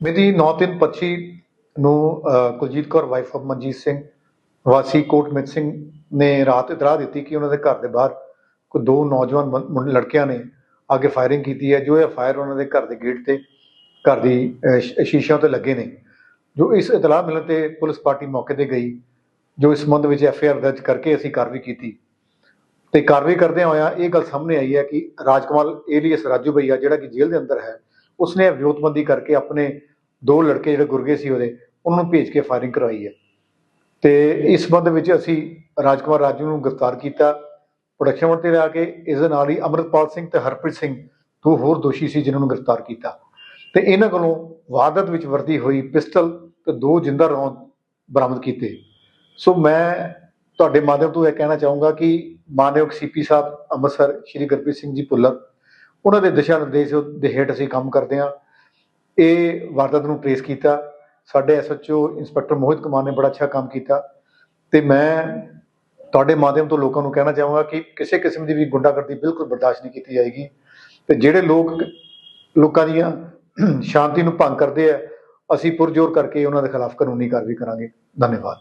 ਮਿਤੀ 9/3/25 ਨੂੰ Kuljit Kaur wife of Manjit Singh, ਵਾਸੀ ਕੋਟ ਮਿਤ ਸਿੰਘ ਨੇ ਰਾਤ ਇਤਲਾਹ ਦਿੱਤੀ ਕਿ ਉਹਨਾਂ ਦੇ ਘਰ ਦੇ ਬਾਹਰ ਕੋਈ ਦੋ ਨੌਜਵਾਨ ਲੜਕਿਆਂ ਨੇ ਆ ਕੇ ਫਾਇਰਿੰਗ ਕੀਤੀ ਹੈ। ਜੋ ਇਹ ਫਾਇਰ ਉਹਨਾਂ ਦੇ ਘਰ ਦੇ ਗੇਟ ਤੇ, ਘਰ ਦੀ ਸ਼ੀਸ਼ਿਆਂ ਤੇ ਲੱਗੇ ਨੇ। ਜੋ ਇਸ ਇਤਲਾਹ ਮਿਲਣ ਤੇ ਪੁਲਿਸ ਪਾਰਟੀ ਮੌਕੇ ਤੇ ਗਈ। ਜੋ ਇਸ ਸੰਬੰਧ ਵਿੱਚ ਐਫ ਆਈ ਆਰ ਦਰਜ ਕਰਕੇ ਅਸੀਂ ਕਾਰਵਾਈ ਕੀਤੀ। ਤੇ ਕਾਰਵਾਈ ਕਰਦਿਆਂ ਹੋਇਆਂ ਇਹ ਗੱਲ ਸਾਹਮਣੇ ਆਈ ਹੈ ਕਿ ਰਾਜਕਮਲ ਏਲੀਅਸ ਰਾਜੂ ਭਈਆ ਜਿਹੜਾ ਕਿ ਜੇਲ੍ਹ ਦੇ ਅੰਦਰ ਹੈ, ਉਸਨੇ ਵਿਉਂਤਬੰਦੀ ਕਰਕੇ ਆਪਣੇ ਦੋ ਲੜਕੇ ਜਿਹੜੇ ਗੁਰਗੇ ਸੀ ਉਹਦੇ, ਉਹਨਾਂ ਨੂੰ ਭੇਜ ਕੇ ਫਾਇਰਿੰਗ ਕਰਵਾਈ ਹੈ। ਤੇ ਇਸ ਸੰਬੰਧ ਵਿੱਚ ਅਸੀਂ ਰਾਜਕੁਮਾਰ ਰਾਜੂ ਨੂੰ ਗ੍ਰਿਫਤਾਰ ਕੀਤਾ। ਪ੍ਰੋਡਕਸ਼ਨ ਵਨ ਤੇ ਲਿਆ ਕੇ ਇਸ ਦੇ ਨਾਲ ਹੀ ਅਮਰਪਾਲ ਸਿੰਘ ਤੇ ਹਰਪ੍ਰੀਤ ਸਿੰਘ, ਦੋ ਹੋਰ ਦੋਸ਼ੀ ਸੀ ਜਿਨ੍ਹਾਂ ਨੂੰ ਗ੍ਰਿਫਤਾਰ ਕੀਤਾ। ਤੇ ਇਹਨਾਂ ਕੋਲੋਂ ਵਾਰਦਾਤ ਵਿੱਚ ਵਰਤੀ ਹੋਈ ਪਿਸਟਲ ਤੇ ਦੋ ਜਿੰਦਾ ਰੌਂਦ ਬਰਾਮਦ ਕੀਤੇ। ਸੋ ਮੈਂ ਤੁਹਾਡੇ ਮਾਧਿਅਮ ਤੋਂ ਇਹ ਕਹਿਣਾ ਚਾਹੂੰਗਾ ਕਿ ਮਾਨਯੋਗ ਸੀਪੀ ਸਾਹਿਬ, ਅੰਮ੍ਰਿਤਸਰ ਸ਼੍ਰੀ ਗੁਰਪ੍ਰੀਤ ਸਿੰਘ ਜੀ ਭੁੱਲਰ, ਉਹਨਾਂ ਦੇ ਦਿਸ਼ਾ ਨਿਰਦੇਸ਼ ਦੇ ਹੇਠ ਅਸੀਂ ਕੰਮ ਕਰਦੇ ਹਾਂ। ਇਹ ਵਾਰਦਾਤ ਨੂੰ ਟ੍ਰੇਸ ਕੀਤਾ। ਸਾਡੇ ਐਸਐਚਓ ਇੰਸਪੈਕਟਰ ਮੋਹਿਤ ਕੁਮਾਰ ਨੇ ਬੜਾ ਅੱਛਾ ਕੰਮ ਕੀਤਾ। ਤੇ ਮੈਂ ਤੁਹਾਡੇ ਮਾਧਿਅਮ ਤੋਂ ਲੋਕਾਂ ਨੂੰ ਕਹਿਣਾ ਚਾਹਾਂਗਾ ਕਿ ਕਿਸੇ ਕਿਸਮ ਦੀ ਵੀ ਗੁੰਡਾਗਰਦੀ ਬਿਲਕੁਲ ਬਰਦਾਸ਼ਤ ਨਹੀਂ ਕੀਤੀ ਜਾਏਗੀ। ਤੇ ਜਿਹੜੇ ਲੋਕ ਲੋਕਾਂ ਦੀਆਂ ਸ਼ਾਂਤੀ ਨੂੰ ਭੰਗ ਕਰਦੇ ਆ, ਅਸੀਂ ਪੁਰਜ਼ੋਰ ਕਰਕੇ ਉਹਨਾਂ ਦੇ ਖਿਲਾਫ ਕਾਨੂੰਨੀ ਕਾਰਵਾਈ ਕਰਾਂਗੇ। ਧੰਨਵਾਦ।